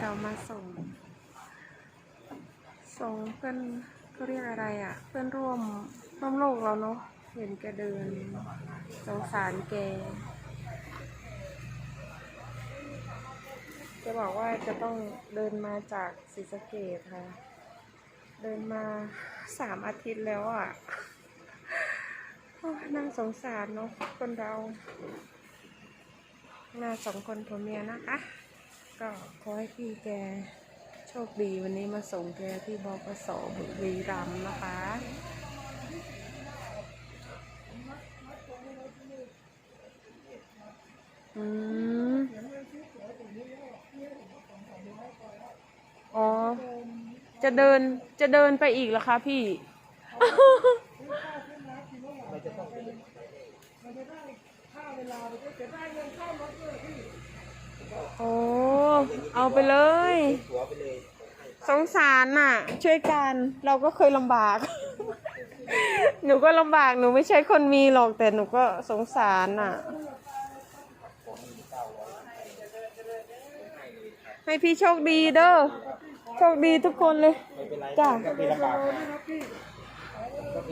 เรามาส่ง ส่งเพื่อนเขาเรียกอะไรอะ่ะ เพื่อนร่วมร่วมโลกเราเนาะเห็นแกเดิน สงสารแกแกบอกว่าจะต้องเดินมาจากศรีสะเกดค่ะ เดินมาสามอาทิตย์แล้วอะ่ะโอ้ยน่าสงสารเนาะคนเรามาสองคนผัวเมียนะคะ ก็ขอให้พี่แกโชคดีวันนี้มาส่งแกที่บกสบุรีรัมย์นะคะอืมอ๋อ จะเดินจะเดินไปอีกเหรอคะพี่โอ้ เอาไปเลย หัวไปเลยสงสารน่ะ ช่วยกันเราก็เคยลำบาก หนูก็ลำบากหนูไม่ใช่คนมีหรอกแต่หนูก็สงสารน่ะ ให้พี่โชคดีเด้อโชคดีทุกคนเลย ไม่เป็นไรจ้ะ ก็เคยลำบากมาก็เค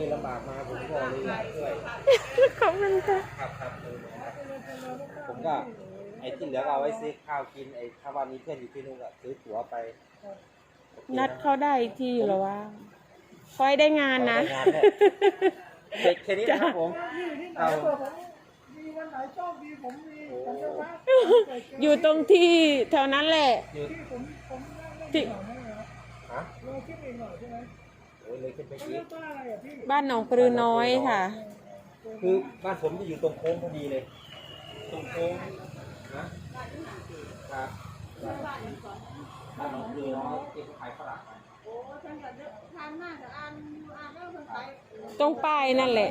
ยลำบากมาผมก็เลยอยากช่วยขอบคุณค่ะครับครับเออผมก็ไอ้ที่เหลือก็เอาไว้ซื้อข้าวกินไอ้ถ้าว่ามีเพื่อนอยู่ที่นู่นก็ซื้อตั๋วไปโอเคนัดเขาได้อีกที่อยู่แล้วว่าคอยได้งานนะขอแต่งานแค่แค่นี้นะครับผมเอามีวันไหนโชคดีผมมีโอ้ผมจะว่าอยู่ตรงที่แถวนั้นแหละ อยู่ที่ผมผมนั่งเล่นที่ หน่อยไหมครับฮะเราคิดเองหน่อยใช่ไหมโอ้ยเลยขึ้นไปเขาอีเรียกกว่าอะไรอะพี่บ้านหนองปลือน้อยค่ะ คือบ้านผมจะอยู่ตรงโค้งพอดีเลย ตรงโค้งนะครับบ้านหนองปลือน้อยที่เขาขายฝรั่งกันตรงป้ายนั่นแหละ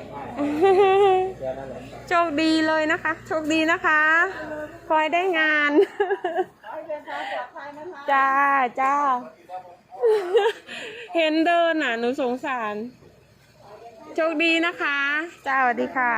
เดี๋ยวนั่นแหละโชคดีเลยนะคะ โชคดีนะคะคอยได้งาน จ้าจ้า เห็นเดินอะ หนูสงสาร โชคดีนะคะ จ้าสวัสดีค่ะ